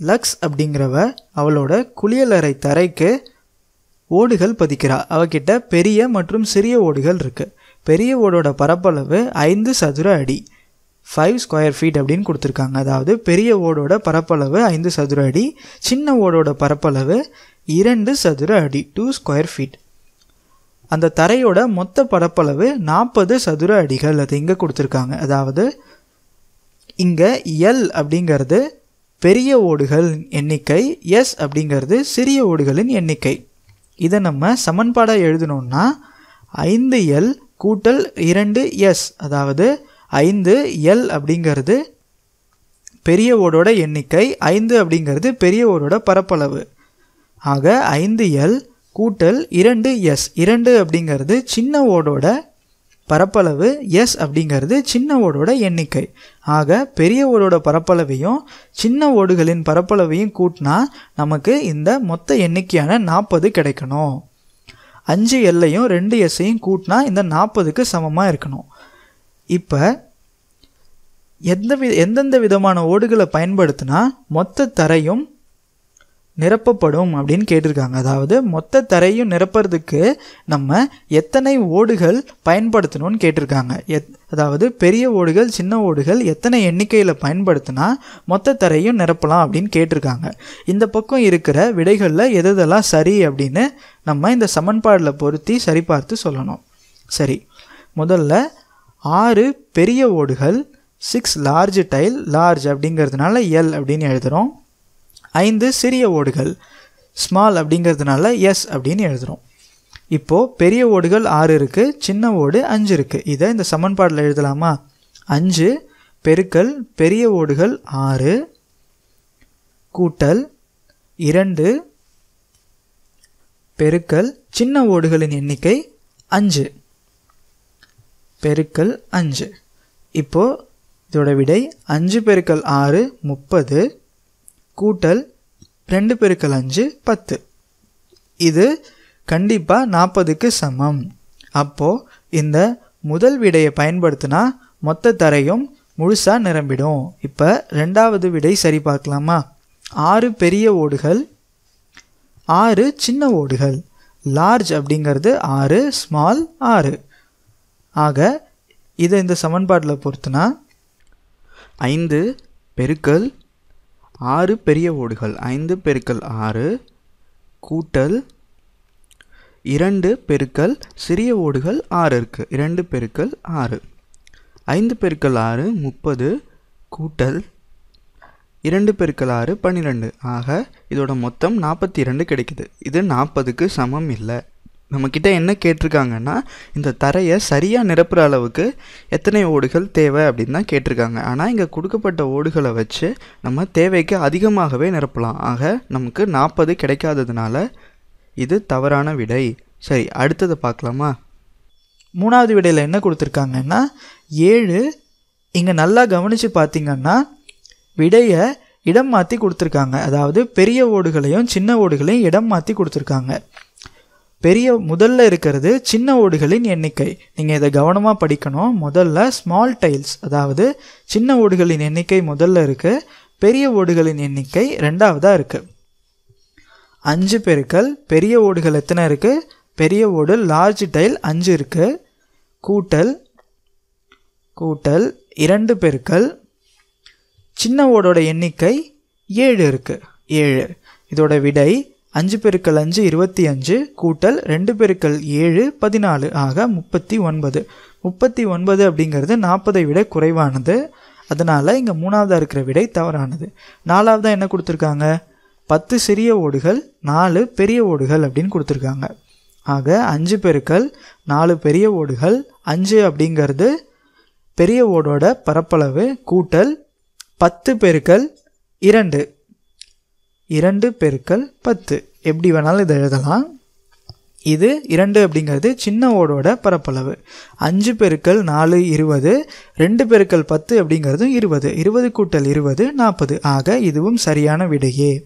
Lux அப்படிங்கிறவ அவளோட குளியலறை தரைக்கு ஓடுகள் பதிக்கிறா. அவகிட்ட பெரிய மற்றும் சிறிய ஓடுகள் இருக்குது பெரிய ஓடோட பரப்பளவு ஐந்து சதுர அடி. ஃபைவ் ஸ்கொயர் ஃபீட் அப்படின்னு கொடுத்துருக்காங்க. அதாவது பெரிய ஓடோட பரப்பளவு ஐந்து சதுர அடி சின்ன ஓடோட பரப்பளவு இரண்டு சதுர அடி டூ ஸ்கொயர் ஃபீட் அந்த தரையோட மொத்த பரப்பளவு நாற்பது சதுர அடிகள் அது இங்கே கொடுத்துருக்காங்க. அதாவது இங்கே எல் அப்படிங்கிறது பெரிய ஓடுகள் எண்ணிக்கை எஸ் அப்படிங்கிறது சிறிய ஓடுகளின் எண்ணிக்கை. இதை நம்ம சமன்பாடாக எழுதணும்னா ஐந்து எல் கூட்டல் இரண்டு எஸ் அதாவது ஐந்து எல் அப்படிங்கிறது பெரிய ஓடோட எண்ணிக்கை ஐந்து அப்படிங்கிறது பெரிய ஓடோட பரப்பளவு. ஆக ஐந்து எல் கூட்டல் இரண்டு எஸ் இரண்டு அப்படிங்கிறது சின்ன ஓடோட பரப்பளவு எஸ் அப்படிங்கிறது சின்ன ஓடோட எண்ணிக்கை. ஆக பெரிய ஓடோட பரப்பளவையும் சின்ன ஓடுகளின் பரப்பளவையும் கூட்டினா நமக்கு இந்த மொத்த எண்ணிக்கையான நாற்பது கிடைக்கணும். அஞ்சு எல்லையும் ரெண்டு எஸ்ஸையும் கூட்டினா இந்த நாற்பதுக்கு சமமாக இருக்கணும். இப்போ எந்த வி எந்தெந்த விதமான ஓடுகளை பயன்படுத்தினா மொத்த தரையும் நிரப்பப்படும் அப்படின்னு கேட்டிருக்காங்க. அதாவது மொத்த தரையும் நிரப்புறதுக்கு நம்ம எத்தனை ஓடுகள் பயன்படுத்தணும்னு கேட்டிருக்காங்க. எத் அதாவது பெரிய ஓடுகள் சின்ன ஓடுகள் எத்தனை எண்ணிக்கையில் பயன்படுத்தினா மொத்த தரையும் நிரப்பலாம் அப்படின்னு கேட்டிருக்காங்க. இந்த பக்கம் இருக்கிற விடைகளில் எது எதெல்லாம் சரி அப்படின்னு நம்ம இந்த சமன்பாடில் பொருத்தி சரிபார்த்து சொல்லணும். சரி. முதல்ல ஆறு பெரிய ஓடுகள் சிக்ஸ் லார்ஜ் டைல் லார்ஜ் அப்படிங்கிறதுனால எல் அப்படின்னு எழுதுகிறோம் ஐந்து சிறிய ஓடுகள். ஸ்மால் அப்படிங்கிறதுனால எஸ் அப்படின்னு எழுதுகிறோம் இப்போது பெரிய ஓடுகள் ஆறு இருக்குது சின்ன ஓடு அஞ்சு இருக்குது இதை இந்த சமன்பாட்டில் எழுதலாமா? அஞ்சு பெருக்கல் பெரிய ஓடுகள் ஆறு கூட்டல் இரண்டு பெருக்கல் சின்ன ஓடுகளின் எண்ணிக்கை அஞ்சு. பெருக்கல் அஞ்சு. இப்போது இதோட விடை அஞ்சு பெருக்கல் ஆறு முப்பது கூட்டல் ரெண்டு பெருக்கல் அஞ்சு பத்து. இது கண்டிப்பாக நாற்பதுக்கு சமம். அப்போது இந்த முதல் விடையை பயன்படுத்தினா மொத்த தரையும் முழுசாக நிரம்பிடும். இப்போ ரெண்டாவது விடை சரி பார்க்கலாமா? ஆறு பெரிய ஓடுகள் ஆறு சின்ன ஓடுகள். லார்ஜ் அப்படிங்கிறது ஆறு ஸ்மால் ஆறு. ஆக இதை இந்த சமன்பாட்டில் பொறுத்துனா ஐந்து பெருக்கல் ஆறு பெரிய ஓடுகள் ஐந்து பெருக்கல் ஆறு கூட்டல் இரண்டு பெருக்கல் சிறிய ஓடுகள் ஆறு இருக்குது இரண்டு பெருக்கல் ஆறு. ஐந்து பெருக்கல் ஆறு முப்பது கூட்டல் இரண்டு பெருக்கல் ஆறு பன்னிரெண்டு. ஆக இதோட மொத்தம் நாற்பத்தி இரண்டு கிடைக்குது. இது நாற்பதுக்கு சமம் இல்லை. நம்மக்கிட்ட என்ன கேட்டிருக்காங்கன்னா இந்த தரையை சரியாக நிரப்புற அளவுக்கு எத்தனை ஓடுகள் தேவை அப்படின்னு தான் கேட்டிருக்காங்க. ஆனால் இங்கே கொடுக்கப்பட்ட ஓடுகளை வச்சு நம்ம தேவைக்கு அதிகமாகவே நிரப்பலாம். ஆக நமக்கு நாற்பது கிடைக்காததுனால இது தவறான விடை. சரி அடுத்ததை பார்க்கலாமா? மூணாவது விடையில் என்ன கொடுத்துருக்காங்கன்னா ஏழு இங்கே நல்லா கவனித்து பார்த்தீங்கன்னா விடையை இடம் மாற்றி கொடுத்துருக்காங்க. அதாவது பெரிய ஓடுகளையும் சின்ன ஓடுகளையும் இடம் மாற்றி கொடுத்துருக்காங்க. பெரிய முதல்ல இருக்கிறது சின்ன ஓடுகளின் எண்ணிக்கை. நீங்கள் இதை கவனமாக படிக்கணும். முதல்ல ஸ்மால் டைல்ஸ் அதாவது சின்ன ஓடுகளின் எண்ணிக்கை முதல்ல இருக்குது பெரிய ஓடுகளின் எண்ணிக்கை ரெண்டாவதாக இருக்குது அஞ்சு பெருக்கள் பெரிய ஓடுகள் எத்தனை இருக்குது பெரிய ஓடு லார்ஜ் டைல் அஞ்சு இருக்குது கூட்டல் கூட்டல் இரண்டு பெருக்கள் சின்ன ஓடோட எண்ணிக்கை ஏழு இருக்குது ஏழு. இதோட விடை அஞ்சு பெருக்கல் அஞ்சு இருபத்தி அஞ்சு கூட்டல் ரெண்டு பெருக்கல் ஏழு பதினாலு ஆக முப்பத்தி ஒன்பது. முப்பத்தி ஒன்பது அப்படிங்கிறது நாற்பதை விட குறைவானது. அதனால் இங்கே மூணாவதாக இருக்கிற விடை தவறானது. நாலாவதாக என்ன கொடுத்துருக்காங்க? பத்து சிறிய ஓடுகள் நாலு பெரிய ஓடுகள் அப்படின்னு கொடுத்துருக்காங்க. ஆக அஞ்சு பெருக்கள் நாலு பெரிய ஓடுகள் அஞ்சு அப்படிங்கிறது பெரிய ஓடோட பரப்பளவு கூட்டல் பத்து பெருக்கள் இரண்டு. இரண்டு பெருக்கல் பத்து. எப்படி வேணாலும் இதை எழுதலாம். இது இரண்டு அப்படிங்கிறது சின்ன ஓடோட பரப்பளவு. அஞ்சு பெருக்கல் நாலு இருபது. ரெண்டு பெருக்கல் பத்து அப்படிங்கிறதும் இருபது. இருபது கூட்டல் இருபது நாற்பது. ஆக இதுவும் சரியான விடையே.